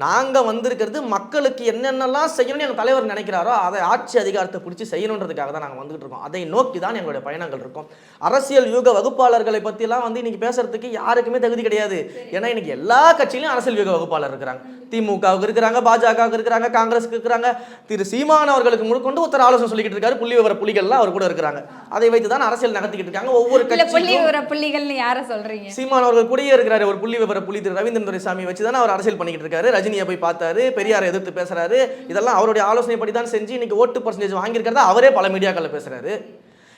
நாங்கள் வந்திருக்கிறது மக்களுக்கு என்னென்னலாம் செய்யணும்னு எங்கள் தலைவர் நினைக்கிறாரோ அதை ஆட்சி அதிகாரத்தை பிடிச்சி செய்யணுன்றதுக்காக தான் நாங்கள் வந்துகிட்டு இருக்கோம். அதை நோக்கி தான் எங்களுடைய பயணங்கள் இருக்கும். அரசியல் யூக வகுப்பாளர்களை பற்றிலாம் வந்து இன்னைக்கு பேசுறதுக்கு யாருக்குமே தகுதி கிடையாது. ஏன்னா இன்னைக்கு எல்லா கட்சியிலும் அரசியல் யூக வகுப்பாளர் இருக்கிறாங்க. திமுகவுக்கு இருக்கிறாங்க பாஜகவுக்கு இருக்கிறாங்க காங்கிரஸுக்கு இருக்கிறாங்க. திரு சீமான் அவர்களுக்கு முழுக்கொண்டு ஒருத்தர் ஆலோசனை சொல்லிக்கிட்டு இருக்காரு. புள்ளி விவர புலிகள்லாம் அவர் கூட இருக்கிறாங்க. அதை வைத்து தான் அரசியல் நகர்த்திக்கிட்டு இருக்காங்க. ஒவ்வொரு இல்ல புள்ளி விவர புள்ளிகள்னு யார சொல்றீங்க? சீமான் அவர்கள் கூடயே இருக்கிறாரு. ஒரு புள்ளி விவர புள்ளி திரு ரவீந்திரன் துரைசாமி வச்சு தானே அவர் அரசியல் பண்ணிக்கிட்டு இருக்காரு. ரஜினியை போய் பார்த்தாரு பெரியாரை எதிர்த்து பேசுறாரு. இதெல்லாம் அவருடைய ஆலோசனைப்படி தான் செஞ்சு இன்னைக்கு ஓட்டு பர்சன்டேஜ் வாங்கியிருக்கிறதா அவரே பல மீடியாக்களில் பேசுறாரு.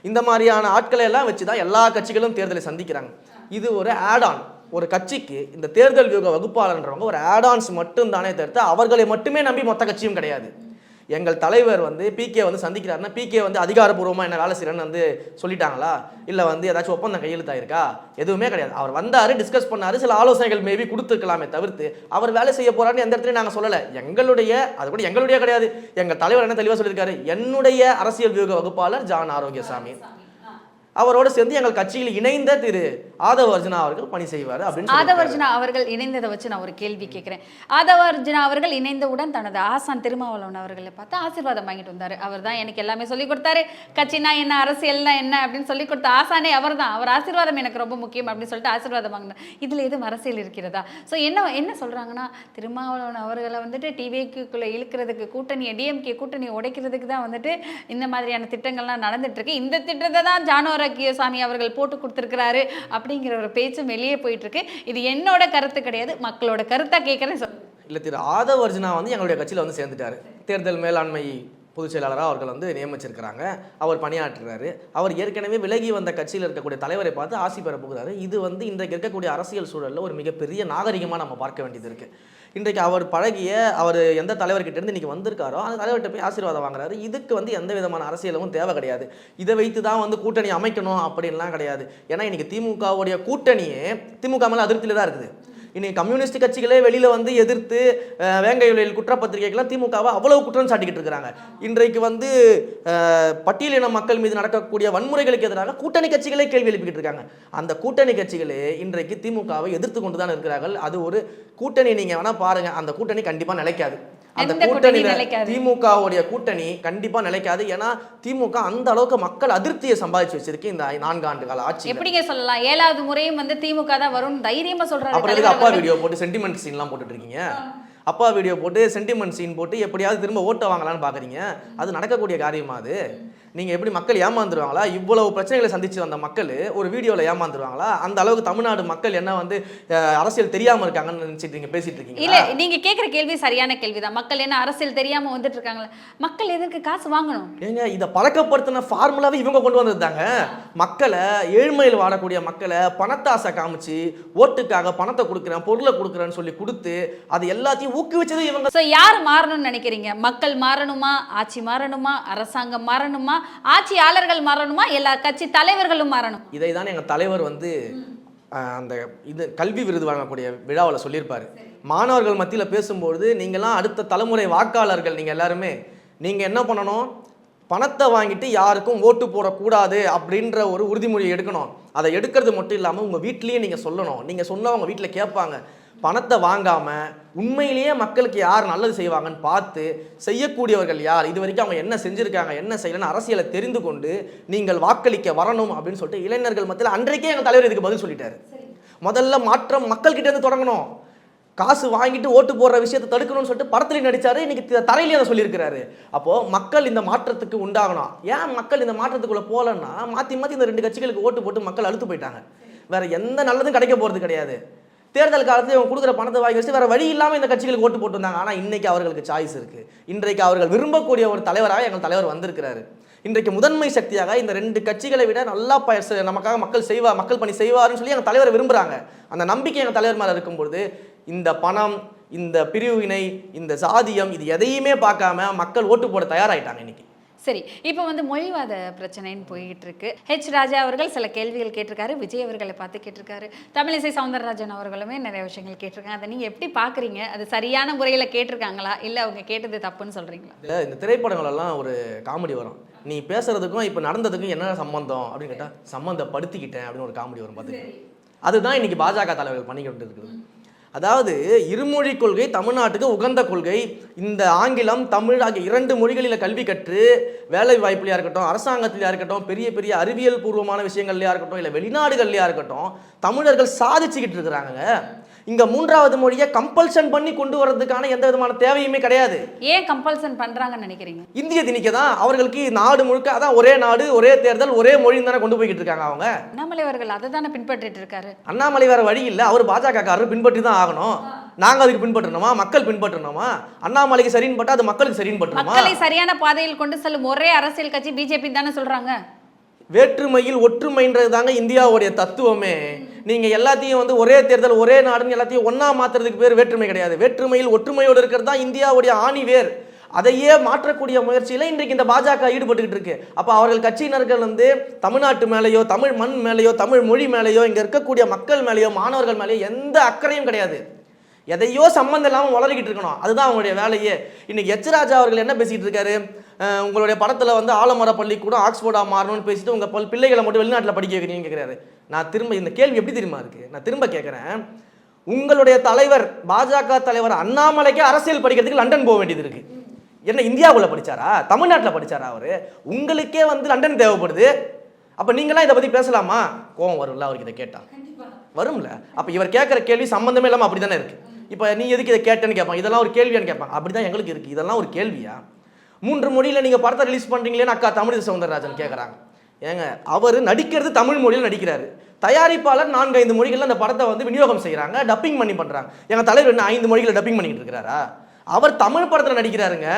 இந்த மாதிரியான ஆட்களை எல்லாம் வச்சு தான் எல்லா கட்சிகளும் தேர்தலை சந்திக்கிறாங்க. இது ஒரு ஆட் ஆன் ஒரு கட்சிக்கு இந்த தேர்தல் வியூக வகுப்பாளர்ன்றவங்க ஒரு ஆட் ஆன்ஸ் மட்டும் தானே தவிர்த்து அவர்களை மட்டுமே நம்பி மொத்த கட்சியும் கிடையாது. எங்கள் தலைவர் வந்து பிகே வந்து சந்திக்கிறாருன்னா பிகே வந்து அதிகாரப்பூர்வமாக என்ன வேலை செய்யறேன்னு வந்து சொல்லிட்டாங்களா? இல்லை வந்து ஏதாச்சும் ஒப்பந்தம் கையெழுத்தாயிருக்கா? எதுவுமே கிடையாது. அவர் வந்தார் டிஸ்கஸ் பண்ணார் சில ஆலோசனைகள் மேபி கொடுத்துருக்கலாமே தவிர்த்து அவர் வேலை செய்ய போறாருன்னு எந்த இடத்துலையும் நாங்கள் சொல்லலை. எங்களுடைய அது கூட எங்களுடைய கிடையாது. எங்கள் தலைவர் என்ன தெளிவாக சொல்லியிருக்காரு? என்னுடைய அரசியல் வியூக வகுப்பாளர் ஜான் ஆரோக்கியசாமி. அவரோடு சேர்ந்து எங்கள் கட்சியில் இணைந்த திரு ஆதவ அர்ஜுனா அவர்கள் பணி செய்வார் அப்படின்னு ஆதவர்ஜுனா அவர்கள் இணைந்ததை வச்சு நான் ஒரு கேள்வி கேட்குறேன். ஆதவர்ஜுனா அவர்கள் இணைந்தவுடன் தனது ஆசான் திருமாவளவன் அவர்களை பார்த்து ஆசீர்வாதம் வாங்கிட்டு வந்தாரு. அவர் தான் எனக்கு எல்லாமே சொல்லிக் கொடுத்தாரு. கட்சினா என்ன அரசியல்னா என்ன அப்படின்னு சொல்லி கொடுத்த ஆசானே அவர் தான். அவர் ஆசீர்வாதம் எனக்கு ரொம்ப முக்கியம் அப்படின்னு சொல்லிட்டு ஆசீர்வாதம் வாங்கினார். இதில் எதுவும் அரசியல் இருக்கிறதா? ஸோ என்ன என்ன சொல்றாங்கன்னா திருமாவளவன் அவர்களை வந்துட்டு டிவிக்குள்ளே இழுக்கிறதுக்கு கூட்டணியை டிஎம்கே கூட்டணியை உடைக்கிறதுக்கு தான் வந்துட்டு இந்த மாதிரியான திட்டங்கள்லாம் நடந்துட்டு இருக்கு. இந்த திட்டத்தை தான் ஜானோரக்கியசாமி அவர்கள் போட்டு கொடுத்துருக்கிறாரு அப்படிங்கிற ஒரு பேச்சும் வெளியே போயிட்டு இருக்கு இது என்னோட கருத்து கிடையாது. மக்களோட கருத்தா கேட்கறேன். இல்லை திரு ஆதவ் அர்ஜுனா வந்து எங்களுடைய கட்சியில் வந்து சேர்ந்துட்டாரு. தேர்தல் மேலாண்மை பொதுச் செயலாளராக அவர்கள் வந்து நியமிச்சிருக்கிறாங்க. அவர் பணியாற்றுறாரு. அவர் ஏற்கனவே விலகி வந்த கட்சியில் இருக்கக்கூடிய தலைவரை பார்த்து ஆசி பெற போகிறாரு. இது வந்து இன்றைக்கு இருக்கக்கூடிய அரசியல் சூழலில் ஒரு மிகப்பெரிய நாகரிகமாக நம்ம பார்க்க வேண்டியது இருக்குது இன்றைக்கு அவர் பழகிய அவர் எந்த தலைவர்கிட்ட இருந்து இன்னைக்கு வந்திருக்காரோ அந்த தலைவர்கிட்ட போய் ஆசீர்வாதம் வாங்குறாரு. இதுக்கு வந்து எந்த விதமான அரசியலும் தேவை கிடையாது. இதை வைத்து தான் வந்து கூட்டணி அமைக்கணும் அப்படின்லாம் கிடையாது. ஏன்னா இன்னைக்கு திமுகவுடைய கூட்டணியே திமுக மேலே அதிருப்தியில் தான் இருக்குது. இன்னைக்கு கம்யூனிஸ்ட் கட்சிகளே வெளியில் வந்து எதிர்த்து அஹ், குற்றப்பத்திரிகைகள்லாம் திமுகவை அவ்வளவு குற்றம் சாட்டிக்கிட்டு இருக்கிறாங்க. இன்றைக்கு வந்து பட்டியலின மக்கள் மீது நடக்கக்கூடிய வன்முறைகளுக்கு எதிராக கூட்டணி கட்சிகளே கேள்வி எழுப்பிக்கிட்டு இருக்காங்க. அந்த கூட்டணி கட்சிகளே இன்றைக்கு திமுகவை எதிர்த்து கொண்டு தான் இருக்கிறார்கள். அது ஒரு கூட்டணி நீங்கள் வேணால் பாருங்கள் அந்த கூட்டணி கண்டிப்பாக நிலைக்காது. அந்த கூட்டணி கூட்டணியில? திமுகவுடைய கூட்டணி கண்டிப்பா நிலைக்காது. ஏன்னா திமுக அந்த அளவுக்கு மக்கள் அதிருப்தியை சம்பாதிச்சு வச்சிருக்கு இந்த நான்கு ஆண்டு கால ஆட்சி எப்படிங்க சொல்லலாம்? ஏழாவது முறையும் வந்து திமுக தான் வரும் தைரியமா சொல்றாரு அப்புறம் அப்பா. வீடியோ போட்டு சென்டிமெண்ட் சீன்லாம் போட்டுட்டு இருக்கீங்க? அப்பா வீடியோ போட்டு சென்டிமெண்ட் சீன் போட்டு எப்படியாவது திரும்ப ஓட்ட வாங்கலாம்னு பார்க்குறீங்க அது நடக்கக்கூடிய காரியமா அது? நீங்கள் எப்படி மக்கள் ஏமாந்துருவாங்களா? இவ்வளவு பிரச்சனைகளை சந்திச்சு வந்த மக்கள் ஒரு வீடியோவில் ஏமாந்துருவாங்களா? அந்த அளவுக்கு தமிழ்நாடு மக்கள் என்ன வந்து அரசியல் தெரியாமல் இருக்காங்கன்னு நினச்சிட்டு நீங்கள் பேசிட்டு இல்ல இருக்கீங்களா நீங்க கேக்குற கேள்வி சரியான கேள்விதான். மக்கள் என்ன அரசியல் தெரியாம வந்துட்டு இருக்காங்களா மக்கள் எதற்கு காசு வாங்கணும்? ஏங்க இதை பழக்கப்படுத்தின ஃபார்முலாவே இவங்க கொண்டு வந்ததுதாங்க. மக்களை ஏழ்மையில் வாழக்கூடிய மக்களை பணத்தாசை காமிச்சு ஓட்டுக்காக பணத்தை கொடுக்குறேன் பொருளை கொடுக்குறேன்னு சொல்லி கொடுத்து அது எல்லாத்தையும் ஊக்குவிச்சது இவங்க. சோ யார் மாறணும்னு நினைக்கிறீங்க? மக்கள் மாறணுமா? ஆட்சி மாறணுமா? அரசாங்கம் மாறணுமா? ஆட்சியாளர்கள் மாறணுமா? எல்லா கட்சி தலைவர்களும் மாறணும்? இதை தான் எங்கள் தலைவர் வந்து அந்த இது கல்வி விருது வழங்கக்கூடிய விழாவில் சொல்லியிருப்பார். மாணவர்கள் மத்தியில் பேசும்பொழுது நீங்களாம் அடுத்த தலைமுறை வாக்காளர்கள் நீங்கள் எல்லாருமே நீங்கள் என்ன பண்ணணும்? பணத்தை வாங்கிட்டு யாருக்கும் ஓட்டு போடக்கூடாது அப்படின்ற ஒரு உறுதிமொழி எடுக்கணும். அதை எடுக்கிறது மட்டும் இல்லாமல் உங்கள் வீட்லேயே நீங்கள் சொல்லணும். நீங்கள் சொன்னால் அவங்க வீட்டில் கேட்பாங்க. பணத்தை வாங்காமல் உண்மையிலேயே மக்களுக்கு யார் நல்லது செய்வாங்கன்னு பார்த்து செய்யக்கூடியவர்கள் யார்? இது வரைக்கும் அவங்க என்ன செஞ்சுருக்காங்க என்ன செய்யலன்னு அரசியலை தெரிந்து கொண்டு நீங்கள் வாக்களிக்க வரணும் அப்படின்னு சொல்லிட்டு இளைஞர்கள் மத்தியில் அன்றைக்கே எங்கள் தலைவர் இதுக்கு பதில் சொல்லிட்டாரு. முதல்ல மாற்றம் மக்கள்கிட்ட இருந்து தொடங்கணும். காசு வாங்கிட்டு ஓட்டு போடுற விஷயத்தை தடுக்கணும்னு சொல்லிட்டு படத்துல நடிச்சாரு இன்னைக்கு த- தரையிலே அதை சொல்லியிருக்கிறாரு. அப்போ மக்கள் இந்த மாற்றத்துக்கு உண்டாகணும். ஏன் மக்கள் இந்த மாற்றத்துக்குள்ளே போகலன்னா மாற்றி மாற்றி இந்த ரெண்டு கட்சிகளுக்கு ஓட்டு போட்டு மக்கள் அழுத்து போயிட்டாங்க. வேற எந்த நல்லதும் கிடைக்க போறது கிடையாது. தேர்தல் காலத்தில் இவங்க கொடுக்குற பணத்தை வாங்கி வச்சு வேற வழி இல்லாமல் இந்த கட்சிகளுக்கு ஓட்டு போட்டுருந்தாங்க. ஆனால் ஆனா இன்னைக்கு அவர்களுக்கு சாய்ஸ் இருக்குது இன்றைக்கு அவர்கள் விரும்பக்கூடிய ஒரு தலைவராக எங்கள் தலைவர் வந்திருக்கிறாரு. இன்றைக்கு முதன்மை சக்தியாக இந்த ரெண்டு கட்சிகளை விட நல்லா ப நமக்காக மக்கள் செய்வா மக்கள் பணி செய்வாருன்னு சொல்லி எங்கள் தலைவர் விரும்புகிறாங்க அந்த நம்பிக்கை எங்கள் தலைவர் மேலே இருக்கும்பொழுது இந்த பணம் இந்த பிரிவினை இந்த சாதியம் இது எதையுமே பார்க்காம மக்கள் ஓட்டு போட தயாராகிட்டாங்க இன்றைக்கி சரி இப்போ வந்து மொழிவாத பிரச்சனைன்னு போயிட்டு இருக்கு ஹெச் ராஜா அவர்கள் சில கேள்விகள் கேட்டிருக்காரு விஜய் அவர்களை பார்த்து கேட்டிருக்காரு தமிழிசை சவுந்தரராஜன் அவர்களுமே நிறைய விஷயங்கள் கேட்டிருக்காங்க. அதை நீங்க எப்படி பாக்குறீங்க அது சரியான முறையில கேட்டிருக்காங்களா? இல்ல அவங்க கேட்டது தப்புன்னு சொல்றீங்களா? இதுல இந்த திரைப்படங்கள் எல்லாம் ஒரு காமெடி வரும். நீ பேசுறதுக்கும் இப்போ நடந்ததுக்கும் என்ன சம்பந்தம் அப்படின்னு கேட்டால் சம்மந்தப்படுத்திக்கிட்டேன் அப்படின்னு ஒரு காமெடி வரும் பார்த்துக்க அதுதான் இன்னைக்கு பாஜக தலைவர்கள் பண்ணிக்கிட்டு இருக்குது. அதாவது இருமொழி கொள்கை தமிழ்நாட்டுக்கு உகந்த கொள்கை. இந்த ஆங்கிலம் தமிழ் ஆகிய இரண்டு மொழிகளில் கல்வி கற்று வேலை வாய்ப்புலையாக இருக்கட்டும் அரசாங்கத்திலையாக இருக்கட்டும் பெரிய பெரிய அறிவியல் பூர்வமான விஷயங்கள்லையா இருக்கட்டும் இல்லை வெளிநாடுகள்லையாக இருக்கட்டும் தமிழர்கள் சாதிச்சுக்கிட்டு இருக்கிறாங்க இங்க மூன்றாவது மொழியை கம்பல்ஷன் பண்ணி கொண்டு வர்றதுக்கான எந்த விதமான தேவையுமே கிடையாது. ஏன் கம்பல்சன் பண்றாங்கன்னு நினைக்கிறீங்க? இந்திய திணிக்க தான் அவர்களுக்கு நாடு முழுக்க அதான் ஒரே நாடு ஒரே தேர்தல் ஒரே மொழின்னு தானே கொண்டு போய்கிட்டு இருக்காங்க அவங்க. அண்ணாமலை அவர்கள் அதை தானே பின்பற்றிட்டு இருக்காரு? அண்ணாமலை வேற வழி இல்லை அவர் பாஜக காரர் பின்பற்றி தான் ஆகணும். நாங்க அதுக்கு பின்பற்றணுமா? மக்கள் பின்பற்றணுமா? அண்ணாமலைக்கு சரின்னு பட்டா அது மக்களுக்கு சரின்னு பட்டணுமா மக்களை சரியான பாதையில் கொண்டு செல்லும் ஒரே அரசியல் கட்சி பிஜேபி தானே சொல்றாங்க. வேற்றுமையில் ஒற்றுமைன்றது தாங்க இந்தியாவுடைய தத்துவமே. நீங்கள் எல்லாத்தையும் வந்து ஒரே தேர்தல் ஒரே நாடுன்னு எல்லாத்தையும் ஒன்றா மாற்றுறதுக்கு பேர் வேற்றுமை கிடையாது. வேற்றுமையில் ஒற்றுமையோடு இருக்கிறது தான் இந்தியாவுடைய ஆணி வேர். அதையே மாற்றக்கூடிய முயற்சியில இன்றைக்கு இந்த பாஜக ஈடுபட்டுக்கிட்டு இருக்கு. அப்போ அவர்கள் கட்சியினர்கள் வந்து தமிழ்நாட்டு மேலேயோ தமிழ் மண் மேலேயோ தமிழ் மொழி மேலேயோ இங்கே இருக்கக்கூடிய மக்கள் மேலேயோ மாணவர்கள் மேலேயோ எந்த அக்கறையும் கிடையாது. எதையோ சம்மந்தம் இல்லாமல் வளர்கிட்டு இருக்கணும். அதுதான் அவங்களுடைய வேலையே. இன்னைக்கு எச் ராஜா அவர்கள் என்ன பேசிக்கிட்டு இருக்காரு? உங்களுடைய படத்தில் வந்து ஆலமர பள்ளிக்கூடம் ஆக்ஸ்போர்டாக மாறணும்னு பேசிட்டு உங்கள் பல் பிள்ளைகளை மட்டும் வெளிநாட்டில் படிக்க வைக்கிறீங்கன்னு கேட்குறாரு நான் திரும்ப இந்த கேள்வி எப்படி தெரியுமா இருக்கு? நான் திரும்ப கேட்குறேன் உங்களுடைய தலைவர் பாஜக தலைவர் அண்ணாமலைக்கே அரசியல் படிக்கிறதுக்கு லண்டன் போக வேண்டியது இருக்கு. என்ன இந்தியாவுல படிச்சாரா? தமிழ்நாட்டில் படிச்சாரா அவரு? உங்களுக்கே வந்து லண்டன் தேவைப்படுது. அப்போ நீங்களாம் இதை பற்றி பேசலாமா? கோவம் வரும்ல அவருக்கு இதை கேட்டா வரும்ல. அப்ப இவர் கேட்குற கேள்வி சம்பந்தமே இல்லாமல் அப்படி தானே இருக்கு. இப்போ நீ எதுக்கு இதை கேட்டேன்னு கேட்பாங்க இதெல்லாம் ஒரு கேள்வியான்னு கேட்பாங்க அப்படி தான் எங்களுக்கு இருக்கு. இதெல்லாம் ஒரு கேள்வியா? மூன்று மொழியில் நீங்கள் படத்தை ரிலீஸ் பண்ணுறீங்களேன்னு அக்கா தமிழிசை சவுந்தரராஜன் கேட்குறாங்க ஏங்க அவர் நடிக்கிறது தமிழ் மொழியில் நடிக்கிறாரு. தயாரிப்பாளர் நான்கு ஐந்து மொழிகளில் அந்த படத்தை வந்து விநியோகம் செய்கிறாங்க டப்பிங் பண்ணி பண்ணுறாங்க எங்கள் தலைவர் என்ன ஐந்து மொழிகளில் டப்பிங் பண்ணிக்கிட்டு இருக்கிறாரா அவர் தமிழ் படத்தில் நடிக்கிறாருங்க.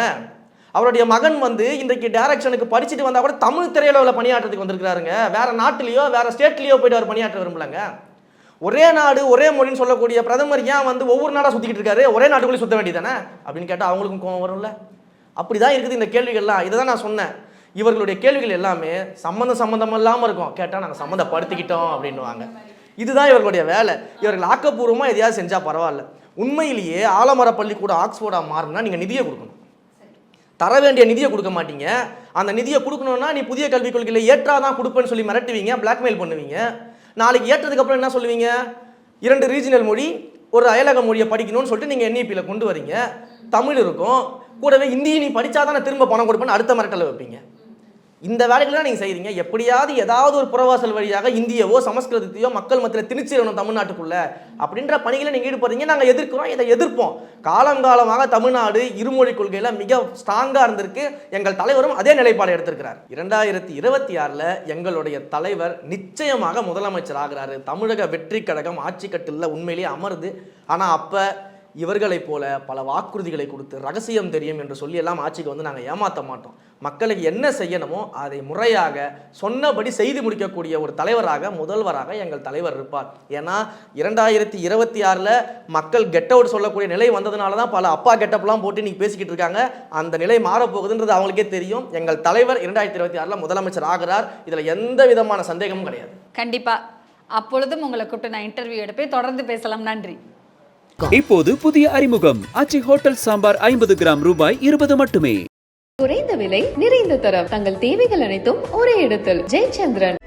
அவருடைய மகன் வந்து இன்றைக்கு டேரக்ஷனுக்கு படிச்சுட்டு வந்தால் கூட தமிழ் திரையுலகில் பணியாற்றத்துக்கு வந்திருக்கிறாருங்க. வேறு நாட்டிலேயோ வேறு ஸ்டேட்லேயோ போயிட்டு அவர் பணியாற்ற விரும்பலங்க. ஒரே நாடு ஒரே மொழின்னு சொல்லக்கூடிய பிரதமர் ஏன் வந்து ஒவ்வொரு நாடாக சுற்றிக்கிட்டு இருக்காரு? ஒரே நாட்டுக்குள்ளே சுத்த வேண்டியதானே அப்படின்னு கேட்டால் அவங்களுக்கும் கோவம் வரும்ல. அப்படி தான் இருக்குது இந்த கேள்விகள்லாம். இதை தான் நான் சொன்னேன். இவர்களுடைய கேள்விகள் எல்லாமே சம்மந்தம் சம்மந்தம் இல்லாமல் இருக்கும். கேட்டால் நாங்கள் சம்மந்தப்படுத்திக்கிட்டோம் அப்படின்னுவாங்க. இதுதான் இவர்களுடைய வேலை. இவர்கள் ஆக்கப்பூர்வமாக எதையாவது செஞ்சால் பரவாயில்ல. உண்மையிலேயே ஆலமர பள்ளிக்கூடம் ஆக்ஸ்போர்டாக மாறணும்னா நீங்கள் நிதியை கொடுக்கணும். தர வேண்டிய நிதியை கொடுக்க மாட்டீங்க. அந்த நிதியை கொடுக்கணும்னா நீ புதிய கல்விக் கொள்கையில் ஏற்றாதான் கொடுப்பேன்னு சொல்லி மிரட்டுவீங்க பிளாக்மெயில் பண்ணுவீங்க. நாளைக்கு ஏற்றதுக்கப்புறம் என்ன சொல்லுவீங்க? இரண்டு ரீஜினல் மொழி ஒரு அயலக மொழியை படிக்கணும்னு சொல்லிட்டு நீங்கள் என்இபியில் கொண்டு வரீங்க. தமிழ் இருக்கும். கூடவே இந்தியை நீ படித்தா தானே திரும்ப பணம் கொடுப்பேன்னு அடுத்த மிரட்டலை வைப்பீங்க. இந்த வேலைகள்லாம் நீங்கள் செய்கிறீங்க எப்படியாவது ஏதாவது ஒரு புறவாசல் வழியாக இந்தியவோ சமஸ்கிருதத்தையோ மக்கள் மத்தியில் திணிச்சிடணும் தமிழ்நாட்டுக்குள்ளே அப்படின்ற பணிகளை நீங்கள் ஈடுபடுறீங்க. நாங்கள் எதிர்க்கிறோம் இதை எதிர்ப்போம். காலம் காலமாக தமிழ்நாடு இருமொழி கொள்கையில் மிக ஸ்ட்ராங்காக இருந்திருக்கு. எங்கள் தலைவரும் அதே நிலைப்பாடு எடுத்திருக்கிறார். இரண்டாயிரத்தி இருபத்தி ஆறில் எங்களுடைய தலைவர் நிச்சயமாக முதலமைச்சர் ஆகிறாரு. தமிழக வெற்றி கழகம் ஆட்சி கட்டில் உண்மையிலேயே அமருது. ஆனால் அப்போ இவர்களைப் போல பல வாக்குறுதிகளை கொடுத்து ரகசியம் தெரியும் என்று சொல்லி எல்லாம் ஆட்சிக்கு வந்து நாங்கள் ஏமாற்ற மாட்டோம். மக்களுக்கு என்ன செய்யணுமோ அதை முறையாக சொன்னபடி செய்து முடிக்கக்கூடிய ஒரு தலைவராக முதல்வராக எங்கள் தலைவர் இருப்பார். ஏன்னா இரண்டாயிரத்தி இருபத்தி ஆறில் மக்கள் கெட் அவுட் சொல்லக்கூடிய நிலை வந்ததுனால தான் பல அப்பா கெட்டப்லாம் போட்டு இன்னைக்கு பேசிக்கிட்டு இருக்காங்க. அந்த நிலை மாறப்போகுதுன்றது அவங்களுக்கே தெரியும். எங்கள் தலைவர் இரண்டாயிரத்தி இருபத்தி ஆறில் முதலமைச்சர் ஆகிறார். இதில் எந்த விதமான சந்தேகமும் கிடையாது. கண்டிப்பாக அப்பொழுதும் உங்களை கூப்பிட்டு நான் இன்டர்வியூ எடுப்பேன். தொடர்ந்து பேசலாம். நன்றி. இப்போது புதிய அறிமுகம். ஆச்சி ஹோட்டல் சாம்பார் ஐம்பது கிராம் ரூபாய் இருபது மட்டுமே. குறைந்த விலை நிறைந்த தரம். தங்கள் தேவைகள் அனைத்தும் ஒரே இடத்தில். ஜெயச்சந்திரன்.